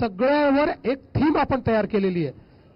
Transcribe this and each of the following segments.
सगळ्यावर एक थीम आपण तयार केलेली आहे.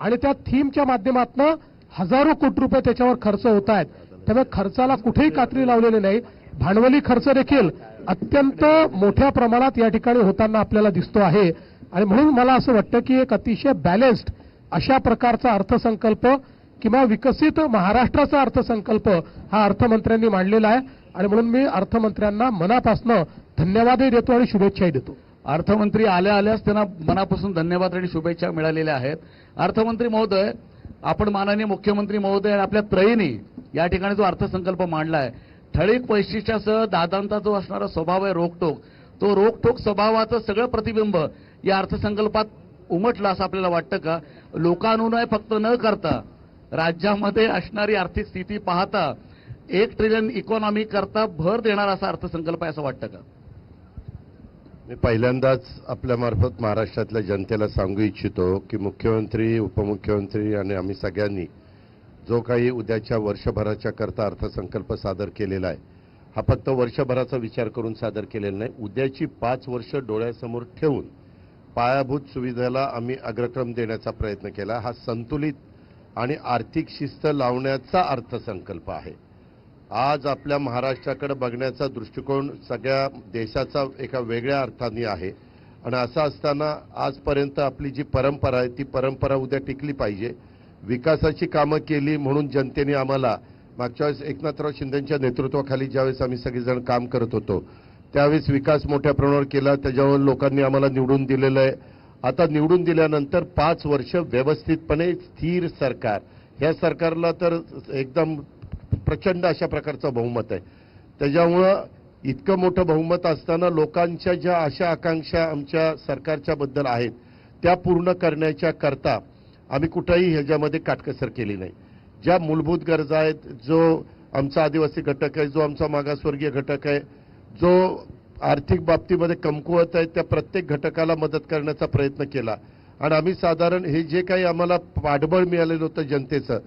आणि त्या थीमच्या माध्यमातून हजारो कोटी रुपये त्याच्यावर खर्च होत आहेत. त्यामुळे खर्चाला कुठेही कात्री लावलेली नाही. भांडवली खर्च देखील अत्यंत मोठ्या प्रमाणात या ठिकाणी होताना आपल्याला दिसतो आहे. आणि म्हणून मला असं वाटतं की एक अतिशय बॅलन्स्ड अशा प्रकारचा अर्थसंकल्प किंवा विकसित महाराष्ट्राचा अर्थसंकल्प हा अर्थमंत्र्यांनी मांडलेला आहे. आणि म्हणून मी अर्थमंत्र्यांना मनापासून धन्यवादही देतो आणि शुभेच्छाही देतो. अर्थमंत्री आल्या आल्याच त्यांना मनापासून धन्यवाद आणि शुभेच्छा मिळालेल्या आहेत. अर्थमंत्री महोदय आपण माननीय मुख्यमंत्री महोदय आणि आपल्या त्रयीने या ठिकाणी जो अर्थसंकल्प मांडला आहे ठळीक वैशिष्ट्यासह दादांचा जो असणारा स्वभाव आहे रोखटोक तो रोखटोक स्वभावाचं सगळं प्रतिबिंब या अर्थसंकल्पात उमटलं असं आपल्याला वाटतं का? लोकानुनय फक्त न करता राज्यामध्ये असणारी आर्थिक स्थिती पाहता एक ट्रिलियन इकॉनॉमी करता भर देणारा असा अर्थसंकल्प आहे असं वाटतं का? मी पहिल्यांदाच आपल्यामार्फत महाराष्ट्रातल्या जनतेला सांगू इच्छितो की मुख्यमंत्री उपमुख्यमंत्री आणि आम्ही सगळ्यांनी जो काही उद्याच्या वर्षभराच्या करता अर्थसंकल्प सादर केलेला आहे हा फक्त वर्षभराचा विचार करून सादर केलेला नाही उद्याची पाच वर्ष डोळ्यासमोर ठेवून पायाभूत सुविधेला आम्ही अग्रक्रम देण्याचा प्रयत्न केला. हा संतुलित आणि आर्थिक शिस्त लावण्याचा अर्थसंकल्प आहे. आज आपल्या महाराष्ट्राकडे बघण्याचा दृष्टिकोन सगळ्या देशाचा एका वेगळ्या अर्थाने आहे. आणि असं असताना आजपर्यंत आपली जी परंपरा आहे ती परंपरा उद्या टिकली पाहिजे. विकासाची कामं केली म्हणून जनतेने आम्हाला मागच्या वेळेस एकनाथराव शिंदेच्या नेतृत्वाखाली ज्यावेळेस आम्ही सगळेजण काम करत होतो त्यावेळेस विकास मोठ्या प्रमाणावर केला. त्याच्यावर लोकांनी आम्हाला निवडून दिलेलं आहे. आता निवडून दिल्यानंतर पाच वर्ष व्यवस्थितपणे स्थिर सरकार. ह्या सरकारला तर एकदम प्रचंड अशा प्रकारचं बहुमत आहे. त्याच्यामुळं इतकं मोठं बहुमत असताना लोकांच्या ज्या अशा आकांक्षा आमच्या सरकारच्या बद्दल आहेत त्या पूर्ण करण्याच्या करता आम्ही कुठंही ह्याच्यामध्ये काटकसर केली नाही. ज्या मूलभूत गरजा आहेत जो आमचा आदिवासी घटक आहे जो आमचा मागासवर्गीय घटक आहे जो आर्थिक बाबतीमध्ये कमकुवत आहे त्या प्रत्येक घटकाला मदत करण्याचा प्रयत्न केला. आणि आम्ही साधारण हे जे काही आम्हाला पाठबळ मिळालेलं होतं जनतेचं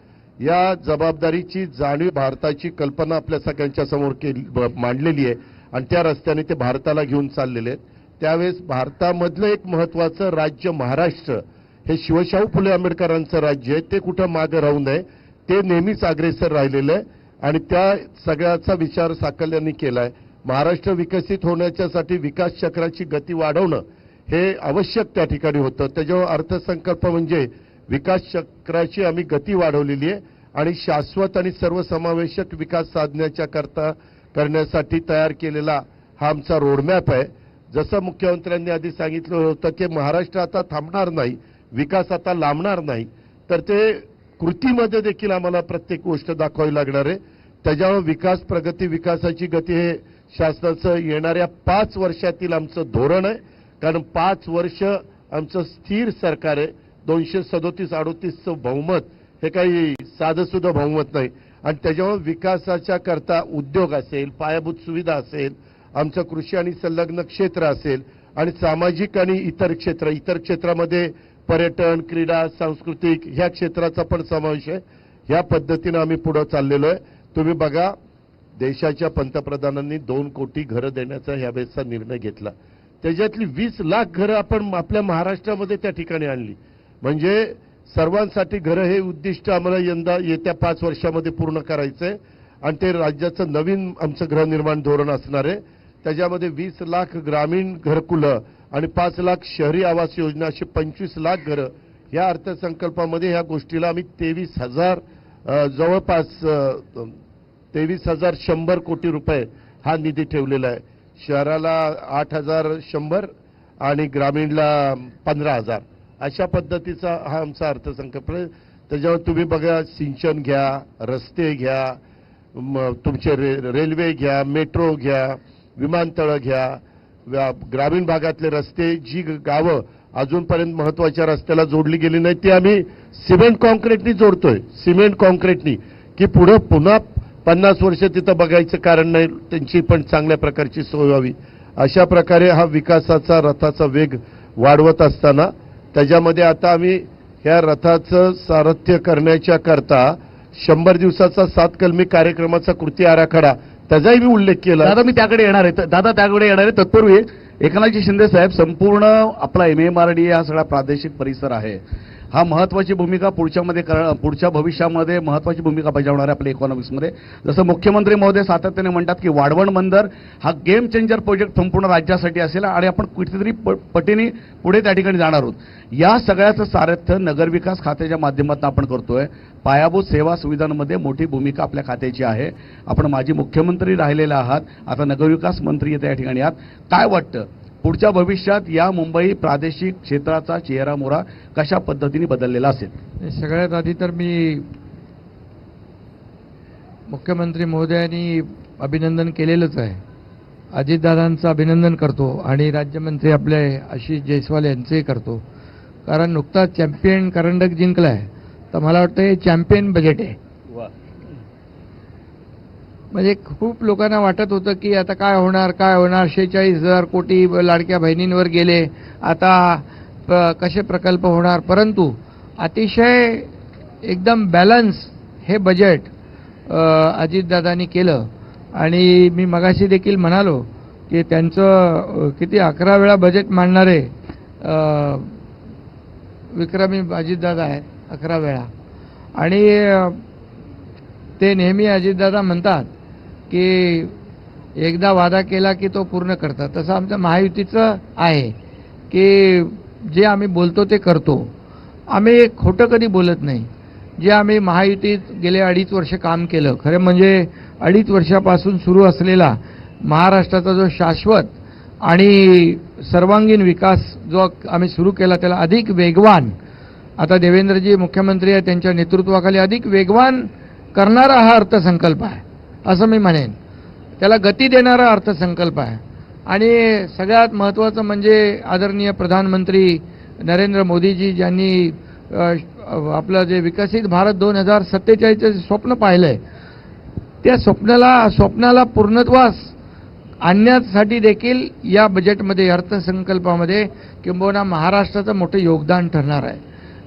या जबाबदारीची जाणीव भारताची कल्पना आपल्या सगळ्यांच्या समोर केली मांडलेली आहे. आणि त्या रस्त्याने ते भारताला घेऊन चाललेले आहेत. त्यावेळेस भारतामधलं एक महत्वाचं राज्य महाराष्ट्र हे शिवशाहू फुले आंबेडकरांचं राज्य आहे. ते कुठं मागं राहू नये ते नेहमीच अग्रेसर राहिलेलं आहे. आणि त्या सगळ्याचा विचार साकल्याने केलाय. महाराष्ट्र विकसित होण्याच्यासाठी विकास चक्राची गती वाढवणं हे आवश्यक त्या ठिकाणी होतं. त्याच्यावर अर्थसंकल्प म्हणजे विकास चक्राची आम्ही गती वाढवलेली आहे आणि शाश्वत आणि सर्वसमावेशक विकास साधण्याच्या करता करण्यासाठी तयार केलेला हा आमचा रोडमॅप आहे. जसं मुख्यमंत्र्यांनी आधी सांगितलं होतं की महाराष्ट्र आता थांबणार नाही विकास आता लांबणार नाही तर ते कृतीमध्ये देखील आम्हाला प्रत्येक गोष्ट दाखवावी लागणार आहे. त्याच्यामुळे विकास प्रगती विकासाची गती हे शासनाचं येणाऱ्या पाच वर्षातील आमचं धोरण आहे. कारण पाच वर्ष आमचं स्थिर सरकार आहे. दोनशे सदोतीस अडोतीसचं बहुमत हे काही साधंसुद्धा बहुमत नाही. आणि त्याच्यामुळे विकासाच्या करता उद्योग असेल पायाभूत सुविधा असेल आमचं कृषी आणि संलग्न क्षेत्र असेल आणि सामाजिक आणि इतर क्षेत्र इतर क्षेत्रामध्ये पर्यटन क्रीडा सांस्कृतिक ह्या क्षेत्राचा पण समावेश आहे. ह्या पद्धतीनं आम्ही पुढं चाललेलो आहे. तुम्ही बघा देशाच्या पंतप्रधानांनी दोन कोटी घरं देण्याचा ह्यावेळेसचा निर्णय घेतला. त्याच्यातली वीस लाख घरं आपण आपल्या महाराष्ट्रामध्ये त्या ठिकाणी आणली. म्हणजे सर्वांसाठी घरं हे उद्दिष्ट आम्हाला यंदा येत्या पाच वर्षामध्ये पूर्ण करायचं आहे आणि ते राज्याचं नवीन आमचं गृहनिर्माण धोरण असणार आहे. त्याच्यामध्ये वीस लाख ग्रामीण घरकुलं आणि पाच लाख शहरी आवास योजना अशी पंचवीस लाख घरं या अर्थसंकल्पामध्ये ह्या गोष्टीला आम्ही तेवीस हजार जवळपास तेवीस हजार शंभर कोटी रुपये हा निधी ठेवलेला आहे. शहराला आठ हजार शंभर आणि ग्रामीणला पंधरा हजार. अशा पद्धतीचा हा आमचा अर्थसंकल्प त्याच्यावर तुम्ही बघा सिंचन घ्या रस्ते घ्या तुमचे रे, रेल्वे घ्या मेट्रो घ्या विमानतळं घ्या व्या- ग्रामीण भागातले रस्ते जी ग- गावं अजूनपर्यंत महत्त्वाच्या रस्त्याला जोडली गेली नाही ती आम्ही सिमेंट कॉन्क्रीटनी जोडतोय. सिमेंट कॉन्क्रीटनी की पुढं पुन्हा पन्नास वर्ष तिथं बघायचं कारण नाही त्यांची पण चांगल्या प्रकारची सोय व्हावी. अशा प्रकारे हा विकासाचा रथाचा वेग वाढवत असताना त्याच्यामध्ये आता आम्ही ह्या रथाचं सारथ्य करण्याच्या करता शंभर दिवसाचा सात कलमी कार्यक्रमाचा कृती आराखडा त्याचाही मी उल्लेख केला. दादा मी त्याकडे येणार आहे. दादा त्याकडे येणार आहे. तत्पूर्वी एकनाथजी शिंदे साहेब संपूर्ण आपला एम एम आर डी हा सगळा प्रादेशिक परिसर आहे. हा महत्वाची भूमिका पुढच्यामध्ये कर पुढच्या भविष्यामध्ये महत्वाची भूमिका बजावणार आहे आपल्या इकॉनॉमिक्समध्ये जसं मुख्यमंत्री महोदय सातत्याने म्हणतात की वाढवण बंदर हा गेम चेंजर प्रोजेक्ट संपूर्ण राज्यासाठी असेल आणि आपण कुठेतरी प- पटीने पुढे त्या ठिकाणी जाणार आहोत. या सगळ्याचं सारथ्य नगरविकास खात्याच्या माध्यमातून आपण करतोय. पायाभूत सेवा सुविधांमध्ये मोठी भूमिका आपल्या खात्याची आहे. आपण माजी मुख्यमंत्री राहिलेले आहात. आता नगरविकास मंत्री येत्या या ठिकाणी आहात. काय वाटतं? पुढच्या भविष्यात या मुंबई प्रादेशिक क्षेत्राचा चेहरा मोरा कशा पद्धतीने बदललेला असेल? सगळ्यात आधी तर मी मुख्यमंत्री महोदयांनी अभिनंदन केलेलंच आहे. अजितदादांचं अभिनंदन करतो आणि राज्यमंत्री आपले आशिष जयस्वाल यांचंही करतो. कारण नुकताच चॅम्पियन करंडक जिंकला आहे तर मला वाटतं हे चॅम्पियन बजेट आहे. म्हणजे खूप लोकांना वाटत होतं की आता काय होणार काय होणार? शेहेचाळीस हजार कोटी लाडक्या बहिणींवर गेले. आता प- कसे प्रकल्प होणार? परंतु अतिशय एकदम बॅलन्स हे बजेट अजितदादांनी केलं. आणि मी मगाशी देखील म्हणालो की त्यांचं किती अकरा वेळा बजेट मांडणारे विक्रमी अजितदादा आहेत अकरा वेळा. आणि ते नेहमी अजितदादा म्हणतात की एकदा वादा केला की तो पूर्ण करतात. तसं आमचं महायुतीचं आहे की जे आम्ही बोलतो ते करतो. आम्ही खोटं कधी बोलत नाही. जे आम्ही महायुतीत गेले अडीच वर्ष काम केलं खरं म्हणजे अडीच वर्षापासून सुरू असलेला महाराष्ट्राचा जो शाश्वत आणि सर्वांगीण विकास जो आम्ही सुरू केला त्याला अधिक वेगवान आता देवेंद्रजी मुख्यमंत्री आहेत त्यांच्या नेतृत्वाखाली अधिक वेगवान करणारा हा अर्थसंकल्प आहे. असं मी म्हणेन. त्याला गती देणारा अर्थसंकल्प आहे. आणि सगळ्यात महत्त्वाचं म्हणजे आदरणीय प्रधानमंत्री नरेंद्र मोदीजी ज्यांनी आपलं जे विकसित भारत दोन हजार सत्तेचाळीसचं जे स्वप्न पाहिलं आहे त्या स्वप्नाला स्वप्नाला पूर्णत्वास आणण्यासाठी देखील या बजेटमध्ये अर्थसंकल्पामध्ये किंबहुना महाराष्ट्राचं मोठं योगदान ठरणार आहे.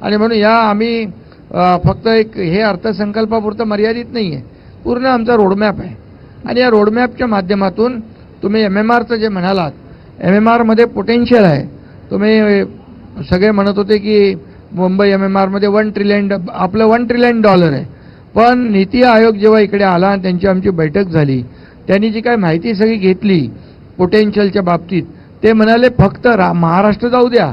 आणि म्हणून या आम्ही फक्त एक हे अर्थसंकल्पापुरतं मर्यादित नाही आहे पूर्ण आमचा रोडमॅप आहे. आणि या रोडमॅपच्या माध्यमातून तुम्ही एम एम आरचं जे म्हणालात एम एम आरमध्ये पोटेन्शियल आहे. तुम्ही सगळे म्हणत होते की मुंबई एम एम आरमध्ये वन ट्रिलियन आपलं वन ट्रिलियन डॉलर आहे. पण नीती आयोग जेव्हा इकडे आला आणि त्यांची आमची बैठक झाली त्यांनी जी काय माहिती सगळी घेतली पोटेन्शियलच्या बाबतीत ते म्हणाले फक्त रा महाराष्ट्र जाऊ द्या.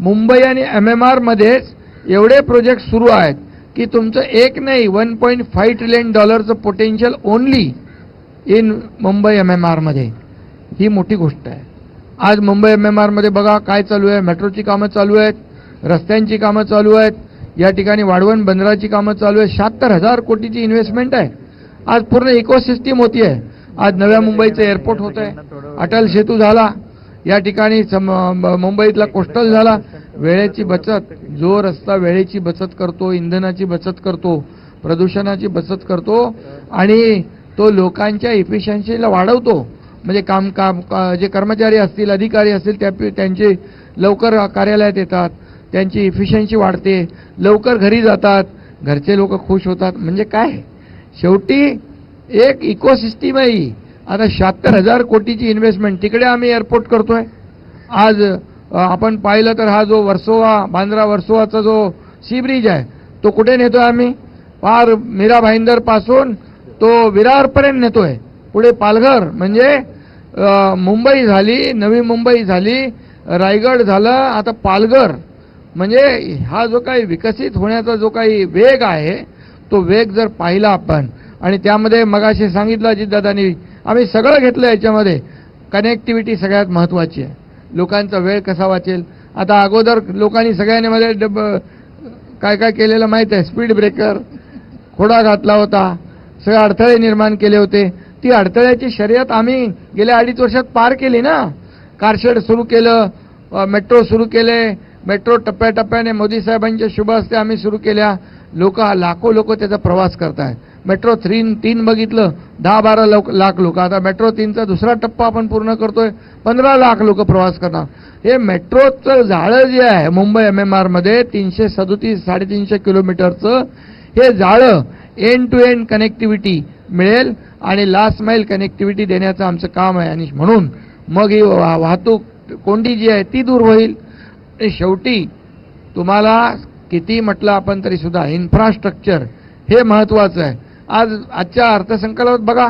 मुंबई आणि एम एम आरमध्येच एवढे प्रोजेक्ट सुरू आहेत. की तुमचं एक नाही one point five trillion डॉलरचं potential only in Mumbai M M आरमध्ये ही मोठी गोष्ट आहे. आज मुंबई एम एम आरमध्ये बघा काय चालू आहे. मेट्रोची कामं चालू आहेत रस्त्यांची कामं चालू आहेत या ठिकाणी वाढवण बंदराची कामं चालू आहेत. शहात्तर हजार कोटीची इन्व्हेस्टमेंट आहे. आज पूर्ण इकोसिस्टीम होती आहे. आज नव्या मुंबईचं एअरपोर्ट होत आहे अटल सेतू झाला. या ठिकाणी सम- मुंबईतला कोस्टल झाला. वेळेची बचत जो रस्ता वेळेची बचत करतो इंधनाची बचत करतो प्रदूषणाची बचत करतो आणि तो लोकांच्या इफिशियन्सीला वाढवतो. म्हणजे काम काम का- जे कर्मचारी असतील अधिकारी असतील त्या त्यांचे लवकर कार्यालयात येतात त्यांची इफिशियन्सी वाढते लवकर घरी जातात घरचे लोक खुश होतात. म्हणजे काय? शेवटी एक इकोसिस्टीम आहे आता शहात्तर हजार कोटीची इन्व्हेस्टमेंट तिकडे आम्ही एअरपोर्ट करतोय. आज आपण पाहिलं तर हा जो वर्सोवा बांद्रा वर्सोवाचा जो सी ब्रिज आहे तो कुठे नेतोय आम्ही? पार मीरा भाईंदरपासून तो विरारपर्यंत नेतोय. पुढे पालघर म्हणजे मुंबई झाली नवी मुंबई झाली रायगड झालं आता पालघर. म्हणजे हा जो काही विकसित होण्याचा जो काही वेग आहे तो वेग जर पाहिला आपण आणि त्यामध्ये मगाशी सांगितलं अजितदादांनी आम्ही सगळं घेतलं याच्यामध्ये. कनेक्टिव्हिटी सगळ्यात महत्त्वाची आहे. लोकांचा वेळ कसा वाचेल? आता अगोदर लोकांनी सगळ्यांनी मध्ये डब काय काय केलेलं माहीत आहे? स्पीड ब्रेकर खोडा घातला होता. सगळे अडथळे निर्माण केले होते. ती अडथळ्याची शर्यत आम्ही गेल्या अडीच वर्षात पार केली ना. कारशेड सुरू केलं मेट्रो सुरू केले. मेट्रो टप्प्याटप्प्याने मोदी साहेबांच्या शुभ हस्ते आम्ही सुरू केल्या. लोक लाखो लोक त्याचा प्रवास करतायत. मेट्रो थ्री तीन बघितलं दहा बारा लोक लाख लोक. आता मेट्रो तीनचा दुसरा टप्पा आपण पूर्ण करतोय. पंधरा लाख लोक प्रवास करणार. हे मेट्रोचं जाळं जे आहे मुंबई एम एम आरमध्ये तीनशे सदोतीस साडेतीनशे किलोमीटरचं हे जाळं एंड टू एंड कनेक्टिव्हिटी मिळेल आणि लास्ट माईल कनेक्टिव्हिटी देण्याचं आमचं काम आहे आणि म्हणून मग ही वा- वाहतूक कोंडी जी आहे ती दूर होईल. आणि शेवटी तुम्हाला किती म्हटलं आपण तरी सुद्धा इन्फ्रास्ट्रक्चर हे महत्वाचं आहे. आज आजच्या अर्थसंकल्पात बघा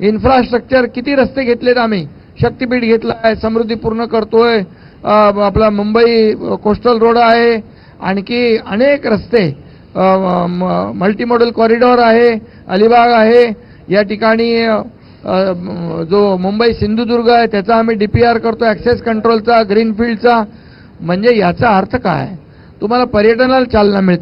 इन्फ्रास्ट्रक्चर किती रस्ते घेतलेत आम्ही. शक्तीपीठ घेतला आहे समृद्धी पूर्ण करतोय. आपला मुंबई कोस्टल रोड आहे. आणखी अनेक रस्ते मल्टी मॉडेल कॉरिडॉर आहे अलिबाग आहे. या ठिकाणी जो मुंबई सिंधुदुर्ग आहे त्याचा आम्ही डी पी आर करतो ॲक्सेस कंट्रोलचा ग्रीनफील्डचा म्हणजे याचा अर्थ काय? तुम्हाला पर्यटनाला चालना मिळते.